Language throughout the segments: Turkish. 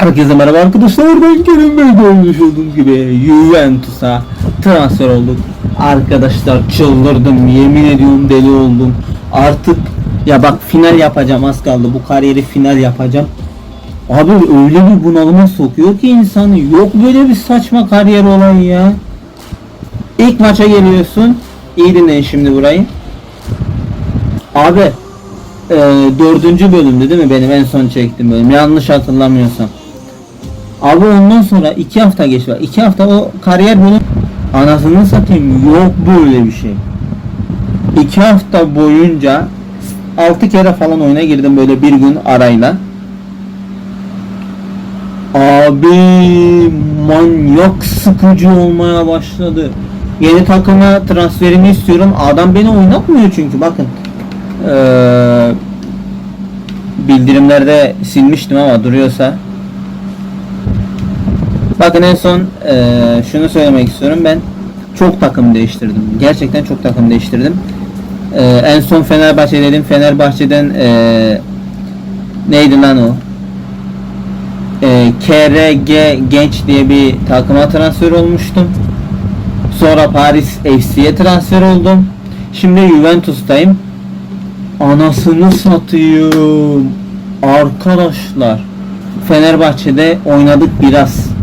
Herkese merhaba arkadaşlar. Ben Kerem Bey görmüş olduğunuz gibi Juventus'a transfer olduk. Arkadaşlar çıldırdım yemin ediyorum deli oldum. Artık ya bak final yapacağım az kaldı. Bu kariyeri final yapacağım. Abi öyle bir bunalıma sokuyor ki insanı. Yok böyle bir saçma kariyer olayı ya. İlk maça geliyorsun. İyi dinleyin şimdi burayı. Abi e, dördüncü bölümdü değil mi? Benim en son çektiğim bölüm. Yanlış hatırlamıyorsam Abi ondan sonra iki hafta geçti. İki hafta o kariyer bölüm anasını satayım yok böyle bir şey. İki hafta boyunca altı kere falan oyuna girdim böyle bir gün arayla. Abi manyak sıkıcı olmaya başladı. Yeni takıma transferimi istiyorum. Adam beni oynatmıyor çünkü bakın. Ee, bildirimlerde silmiştim ama duruyorsa Bakın en son eee, şunu söylemek istiyorum ben çok takım değiştirdim. Gerçekten çok takım değiştirdim. Eee, en son Fenerbahçe dedim. Fenerbahçe'den eee, neydi lan o? Eee, KRG Genç diye bir takıma transfer olmuştum. Sonra Paris FC'ye transfer oldum. Şimdi Juventus'tayım. Anasını satayım. Arkadaşlar Fenerbahçe'de oynadık biraz.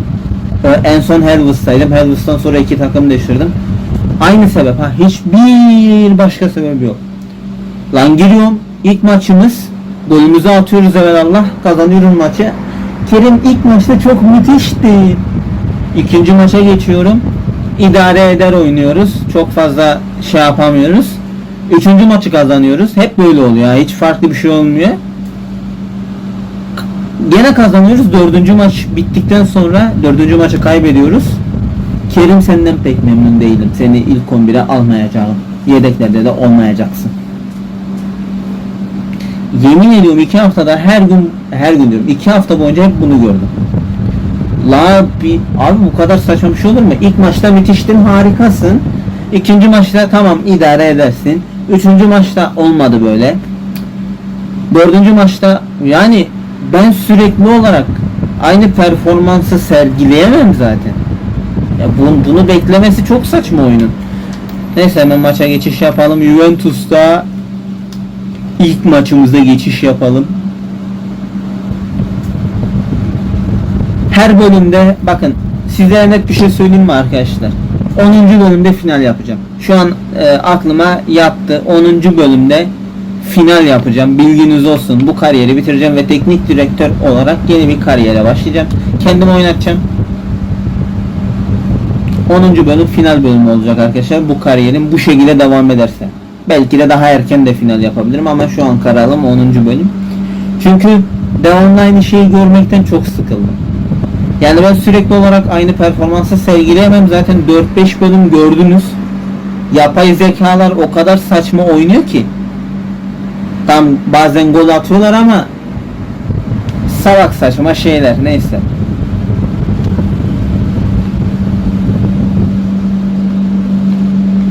Ee, En son Helvus'taydım. Helvus'tan sonra iki takım değiştirdim. Aynı sebep ha. Hiçbir başka sebep yok. Lan giriyorum. ilk maçımız. Golümüzü atıyoruz Allah Kazanıyorum maçı. Kerim ilk maçta çok müthişti. İkinci maça geçiyorum. İdare eder oynuyoruz. Çok fazla şey yapamıyoruz. Üçüncü maçı kazanıyoruz. Hep böyle oluyor. Hiç farklı bir şey olmuyor. Gene kazanıyoruz. Dördüncü maç bittikten sonra dördüncü maçı kaybediyoruz. Kerim senden pek memnun değilim. Seni ilk 11'e almayacağım. Yedeklerde de olmayacaksın. Yemin ediyorum iki haftada her gün her gün diyorum iki hafta boyunca hep bunu gördüm. La bir abi bu kadar saçma bir şey olur mu? İlk maçta müthiştin harikasın. İkinci maçta tamam idare edersin. Üçüncü maçta olmadı böyle. Dördüncü maçta yani ben sürekli olarak aynı performansı sergileyemem zaten. Ya bunu, bunu beklemesi çok saçma oyunun. Neyse hemen maça geçiş yapalım. Juventus'ta ilk maçımızda geçiş yapalım. Her bölümde bakın size net bir şey söyleyeyim mi arkadaşlar? 10. bölümde final yapacağım. Şu an e, aklıma yattı. 10. bölümde final yapacağım. Bilginiz olsun. Bu kariyeri bitireceğim ve teknik direktör olarak yeni bir kariyere başlayacağım. Kendim oynatacağım. 10. bölüm final bölümü olacak arkadaşlar. Bu kariyerim bu şekilde devam ederse. Belki de daha erken de final yapabilirim ama şu an kararım 10. bölüm. Çünkü devamlı aynı şeyi görmekten çok sıkıldım. Yani ben sürekli olarak aynı performansı sergileyemem. Zaten 4-5 bölüm gördünüz. Yapay zekalar o kadar saçma oynuyor ki. Tam bazen gol atıyorlar ama salak saçma şeyler neyse.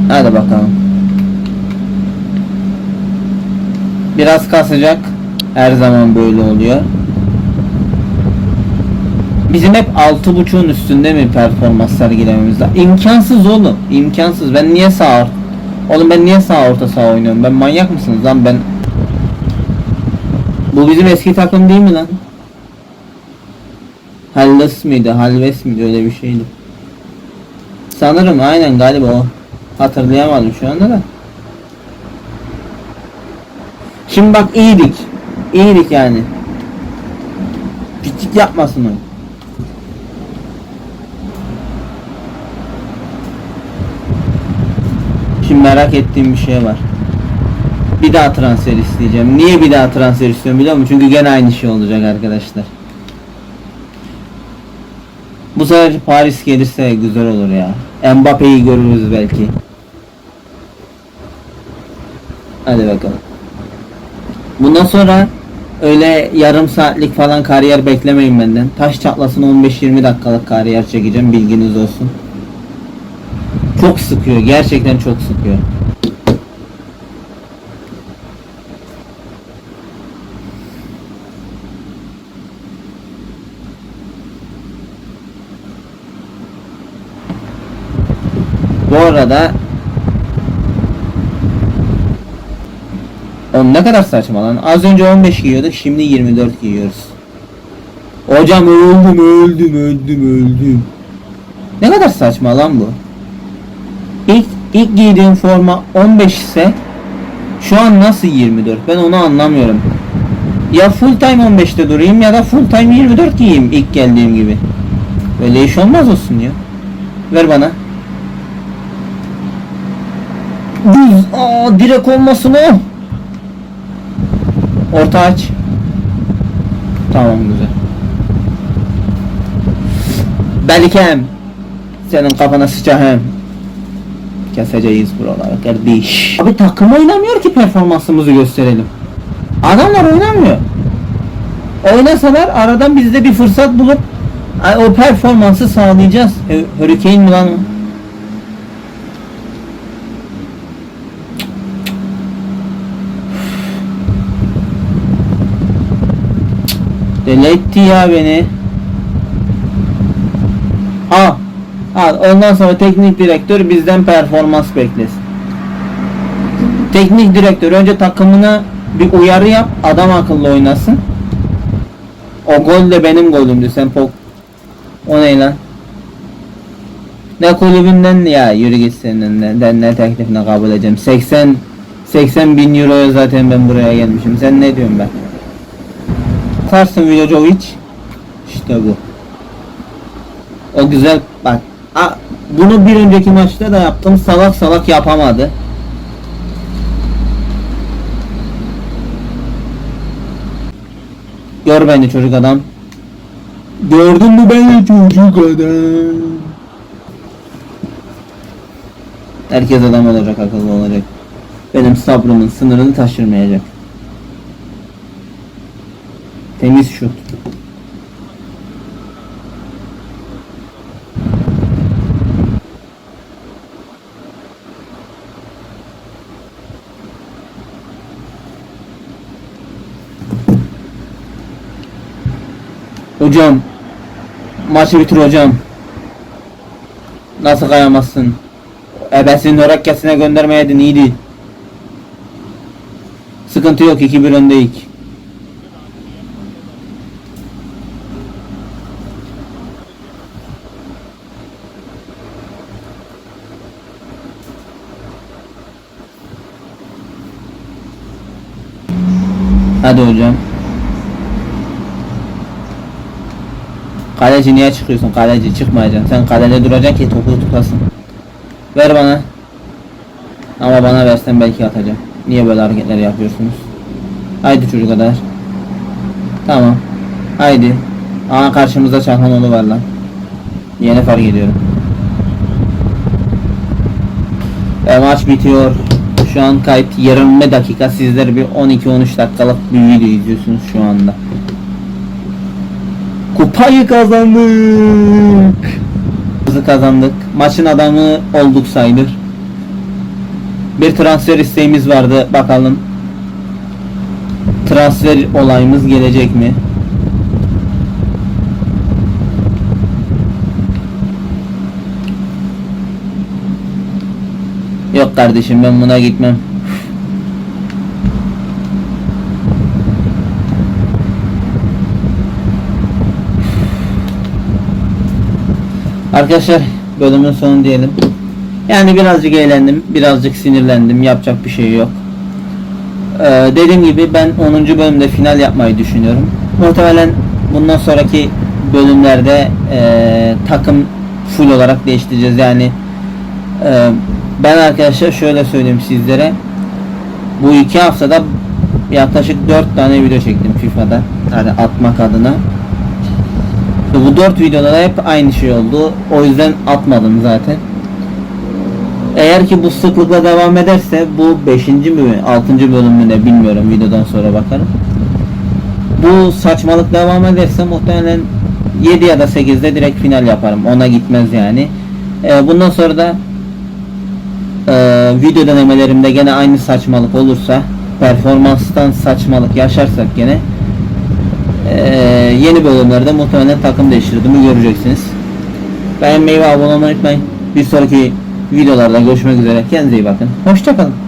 Hadi bakalım. Biraz kasacak. Her zaman böyle oluyor. Bizim hep 6.5'un üstünde mi performans sergilememiz lazım? İmkansız oğlum. İmkansız. Ben niye sağ Oğlum ben niye sağ orta sağ oynuyorum? Ben manyak mısınız lan ben? Bu bizim eski takım değil mi lan? Halles miydi? Halves miydi? Öyle bir şeydi. Sanırım aynen galiba o. Hatırlayamadım şu anda da. Şimdi bak iyiydik. İyiydik yani. Küçük yapmasın o. Şimdi merak ettiğim bir şey var. Bir daha transfer isteyeceğim. Niye bir daha transfer istiyorum biliyor musun? Çünkü gene aynı şey olacak arkadaşlar. Bu sefer Paris gelirse güzel olur ya. Mbappe'yi görürüz belki. Hadi bakalım. Bundan sonra öyle yarım saatlik falan kariyer beklemeyin benden. Taş çatlasın 15-20 dakikalık kariyer çekeceğim bilginiz olsun. Çok sıkıyor. Gerçekten çok sıkıyor. Bu arada o ne kadar saçma lan. Az önce 15 giyiyorduk, şimdi 24 giyiyoruz. Hocam öldüm, öldüm, öldüm, öldüm. Ne kadar saçma lan bu. İlk ilk giydiğim forma 15 ise şu an nasıl 24? Ben onu anlamıyorum. Ya full time 15'te durayım ya da full time 24 giyeyim ilk geldiğim gibi. Böyle iş olmaz olsun ya. Ver bana. Düz. Aa direk olmasın o. Orta aç. Tamam güzel. Belikem. Senin kafana sıçahım. Keseceğiz buraları kardeş. Abi takım oynamıyor ki performansımızı gösterelim. Adamlar oynamıyor. Oynasalar aradan biz de bir fırsat bulup o performansı sağlayacağız. Hurricane mi lan Deli ya beni. Al. Al. Ondan sonra teknik direktör bizden performans beklesin. Teknik direktör önce takımına bir uyarı yap. Adam akıllı oynasın. O gol de benim golümdü. Sen pok. O ne lan? Ne kulübünden ya yürü git senin ne, ne teklifine kabul edeceğim. 80 80 bin euroya zaten ben buraya gelmişim. Sen ne diyorsun ben? Atarsın Vidojovic. İşte bu. O güzel bak. A, bunu bir önceki maçta da yaptım. Salak salak yapamadı. Gör beni çocuk adam. Gördün mü beni çocuk adam? Herkes adam olacak, akıllı olacak. Benim sabrımın sınırını taşırmayacak. Temiz şut. Hocam maçı bitir hocam. Nasıl kayamazsın? Ebesinin Norakkesine göndermeyeydin iyiydi. Sıkıntı yok 2-1 öndeyik. Hadi hocam. Kaleci niye çıkıyorsun? Kaleci çıkmayacaksın. Sen kalede duracaksın ki topu tutasın. Ver bana. Ama bana versen belki atacağım. Niye böyle hareketler yapıyorsunuz? Haydi çocuk kadar. Tamam. Haydi. Aa karşımızda Çahanoğlu var lan. Yeni fark ediyorum. Ve maç bitiyor. Şu an kayıt 20 dakika. Sizler bir 12-13 dakikalık bir video izliyorsunuz şu anda. Kupayı kazandık. Kazandık. Maçın adamı olduk sayılır. Bir transfer isteğimiz vardı. Bakalım. Transfer olayımız gelecek mi? Yok kardeşim ben buna gitmem. Arkadaşlar bölümün sonu diyelim. Yani birazcık eğlendim, birazcık sinirlendim. Yapacak bir şey yok. Ee, dediğim gibi ben 10. bölümde final yapmayı düşünüyorum. Muhtemelen bundan sonraki bölümlerde e, takım full olarak değiştireceğiz. Yani e, ben arkadaşlar şöyle söyleyeyim sizlere. Bu iki haftada yaklaşık 4 tane video çektim FIFA'da. Yani atmak adına. Bu 4 videoda da hep aynı şey oldu. O yüzden atmadım zaten. Eğer ki bu sıklıkla devam ederse bu 5. mi 6. bölümünde bilmiyorum videodan sonra bakarım. Bu saçmalık devam ederse muhtemelen 7 ya da 8'de direkt final yaparım. Ona gitmez yani. Ee, bundan sonra da e, video denemelerimde gene aynı saçmalık olursa performanstan saçmalık yaşarsak gene ee, yeni bölümlerde muhtemelen takım değiştirdiğimi göreceksiniz. Beğenmeyi ve abone olmayı unutmayın. Bir sonraki videolarda görüşmek üzere. Kendinize iyi bakın. Hoşçakalın.